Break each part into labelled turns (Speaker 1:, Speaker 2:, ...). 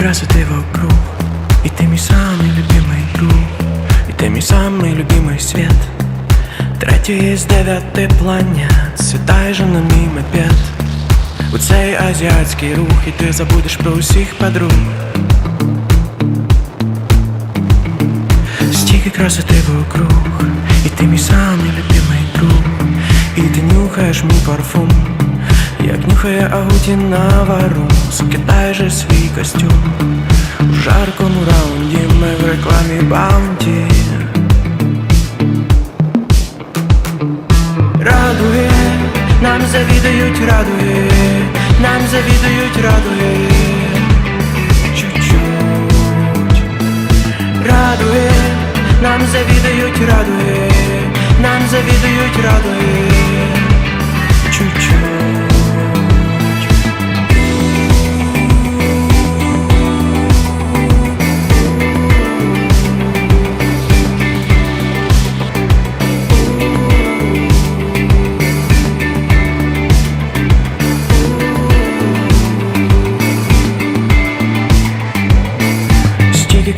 Speaker 1: красоты вокруг И ты мой самый любимый друг И ты мой самый любимый свет Третій із дев'яти планет Світай же на мій мопед У цей азіатський рух І ти забудеш про усіх подруг Стільки красоти вокруг І ти мій самий любимий друг І ти нюхаєш мій парфум Як нюхає Ауді на вару Скидай же свій костюм. У жаркому раунді Ми в рекламі Баунті. Радує, нам завідують, радує, нам завідують, радує Чуть-чуть. Радує, нам завідують, радує, нам завідують, радує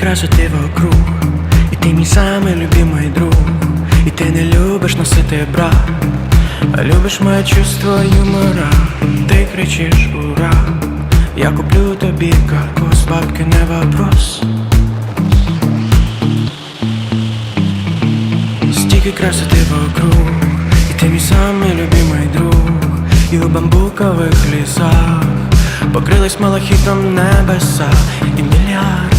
Speaker 1: Стільки красоти вокруг. І ти мій самий любимий друг. І ти не любиш носити бра. А любиш моє чувство юмора Ти кричиш ура! Я куплю тобі кокос, бабки не вопрос. Стільки красоти вокруг. І ти мій самий любимий друг. І у бамбукових лісах Покрились малахітом небеса. І мільярд